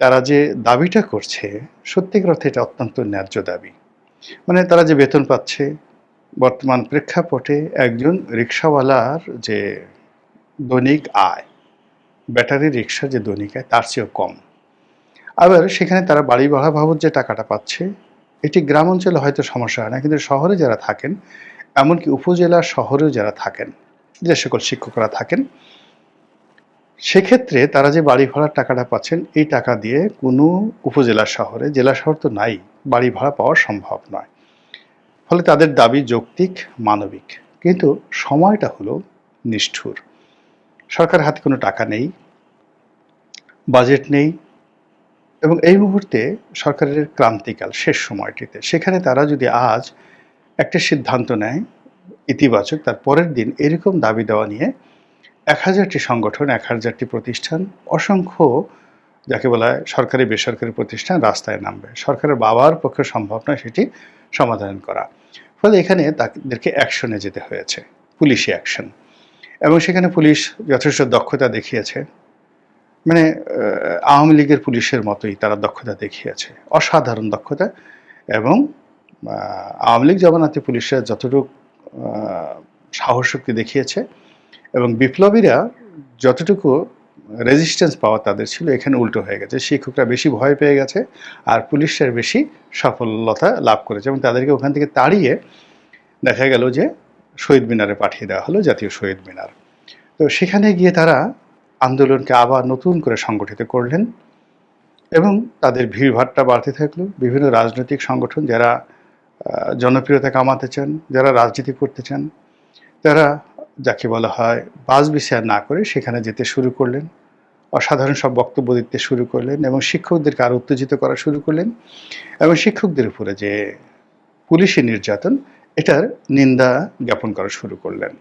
তারা যে দাবিটা করছে, সত্যিকার অর্থে এটা অত্যন্ত ন্যায্য দাবি। মানে তারা যে বেতন পাচ্ছে, বর্তমান প্রেক্ষাপটে একজন রিক্সাওয়ালার যে দৈনিক আয়, ব্যাটারি রিক্সার যে দৈনিক আয়, তার চেয়েও কম। আবার সেখানে তারা বাড়ি ভাড়া বাবদ যে টাকাটা পাচ্ছে, এটি গ্রাম অঞ্চলে হয়তো সমস্যা হয় না, কিন্তু শহরে যারা থাকেন, এমনকি উপজেলা শহরেও যারা থাকেন, যে সকল শিক্ষকরা থাকেন সেক্ষেত্রে তারা যে বাড়ি ভাড়ার টাকাটা পাচ্ছেন, এই টাকা দিয়ে কোনো উপজেলা শহরে, জেলা শহর তো নাই, বাড়ি ভাড়া পাওয়া সম্ভব নয়। ফলে তাদের দাবি যৌক্তিক, মানবিক। কিন্তু সময়টা হলো নিষ্ঠুর। সরকার হাতে কোনো টাকা নেই, বাজেট নেই, এবং এই মুহূর্তে সরকারের ক্রান্তিকাল, শেষ সময়টিতে। সেখানে তারা যদি আজ একটা সিদ্ধান্ত নেয়, ইতিবাচক, তার পরের দিন এরকম দাবি দেওয়া নিয়ে এক হাজারটি সংগঠন এক হাজারটি প্রতিষ্ঠান অসংখ্য যাকে বলা হয় সরকারি বেসরকারি প্রতিষ্ঠান রাস্তায় নামবে। সরকারের বাবার পক্ষে সম্ভব নয় সেটি সমাধান করা। ফলে এখানে তাদেরকে অ্যাকশনে যেতে হয়েছে পুলিশি অ্যাকশন এবং সেখানে পুলিশ যথেষ্ট দক্ষতা দেখিয়েছে। মানে আওয়ামী লীগের পুলিশের মতোই তারা দক্ষতা দেখিয়েছে। অসাধারণ দক্ষতা এবং আওয়ামী লীগ জমানাতে পুলিশের যতটুকু আহ, সাহস শক্তি দেখিয়েছে এবং বিপ্লবীরা যতটুকু রেজিস্ট্যান্স পাওয়া তাদের ছিল, এখানে উল্টো হয়ে গেছে। শিক্ষকরা বেশি ভয় পেয়ে গেছে আর পুলিশের বেশি সফলতা লাভ করেছে এবং তাদেরকে ওখান থেকে তাড়িয়ে দেখা গেল যে শহীদ মিনারে পাঠিয়ে দেওয়া হলো জাতীয় শহীদ মিনার। তো সেখানে গিয়ে তারা আন্দোলনকে আবার নতুন করে সংগঠিত করলেন এবং তাদের ভিড়ভাট্টা বাড়তে থাকল। বিভিন্ন রাজনৈতিক সংগঠন যারা জনপ্রিয়তা কামাতে চান, যারা রাজনীতি করতে চান, তারা যাকে বলা হয় বাস বিচার না করে সেখানে যেতে শুরু করলেন। অসাধারণ সব বক্তব্য দিতে শুরু করলেন এবং শিক্ষকদেরকে আরও উত্তেজিত করা শুরু করলেন এবং শিক্ষকদের উপরে যে পুলিশি নির্যাতন, এটার নিন্দা জ্ঞাপন করা শুরু করলেন।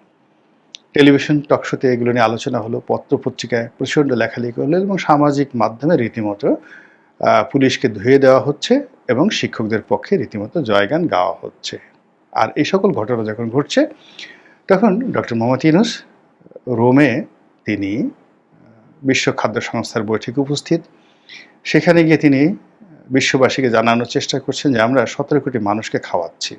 টেলিভিশন টকশোতে এগুলো নিয়ে আলোচনা হলো পত্র পত্রিকায় প্রচণ্ড লেখালেখি হলো এবং সামাজিক মাধ্যমে রীতিমতো পুলিশকে ধুয়ে দেওয়া হচ্ছে এবং শিক্ষকদের পক্ষে রীতিমতো জয়গান গাওয়া হচ্ছে। আর এই সকল ঘটনা যখন ঘটছে তখন ডক্টর মোহাম্মদ ইউনুস রোমে তিনি বিশ্ব খাদ্য সংস্থার বৈঠকে উপস্থিত। সেখানে গিয়ে তিনি বিশ্ববাসীকে জানানোর চেষ্টা করছেন যে আমরা সতেরো কোটি মানুষকে খাওয়াচ্ছি।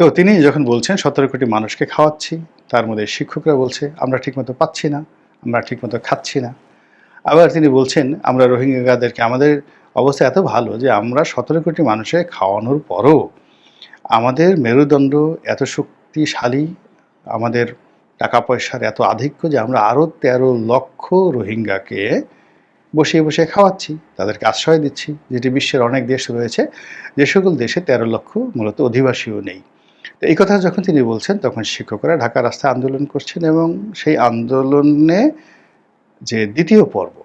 তো তিনি যখন বলছেন সতেরো কোটি মানুষকে খাওয়াচ্ছি, তার মধ্যে শিক্ষকরা বলছে, আমরা ঠিকমতো পাচ্ছি না, আমরা ঠিকমতো খাচ্ছি না। আবার তিনি বলছেন, আমরা রোহিঙ্গাদেরকে, আমাদের অবস্থা এত ভালো যে আমরা সতেরো কোটি মানুষের খাওয়ানোর পরও আমাদের মেরুদণ্ড এত শক্তিশালী আমাদের টাকা পয়সার এত আধিক্য যে আমরা আরও তেরো লক্ষ রোহিঙ্গাকে বসিয়ে বসিয়ে খাওয়াচ্ছি, তাদেরকে আশ্রয় দিচ্ছি, যেটি বিশ্বের অনেক দেশ রয়েছে, যে সকল দেশে তেরো লক্ষ মূলত অধিবাসীও নেই। তো এই কথা যখন তিনি বলছেন, তখন শিক্ষকরা ঢাকা রাস্তায় আন্দোলন করছেন এবং সেই আন্দোলনে যে দ্বিতীয় পর্ব,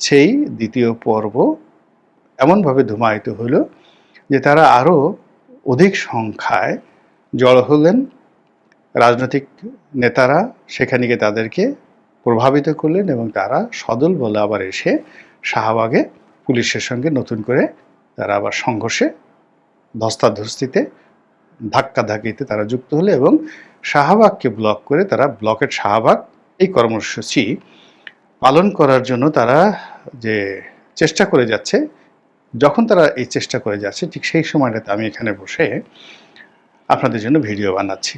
সেই দ্বিতীয় পর্ব এমনভাবে ধুমায়িত হলো যে তারা আরও অধিক সংখ্যায় জড়ো হলেন রাজনৈতিক নেতারা সেখানে গিয়ে তাদেরকে প্রভাবিত করলেন এবং তারা সদল বলে আবার এসে শাহবাগে পুলিশের সঙ্গে নতুন করে তারা আবার সংঘর্ষে ধস্তাধস্তিতে, ধাক্কাধাক্কিতে তারা যুক্ত হলো এবং শাহবাগকে ব্লক করে তারা ব্লকের শাহবাগ। এই কর্মসূচি পালন করার জন্য তারা যে চেষ্টা করে যাচ্ছে, যখন তারা এই চেষ্টা করে যাচ্ছে, ঠিক সেই সময়টাতে আমি এখানে বসে আপনাদের জন্য ভিডিও বানাচ্ছি।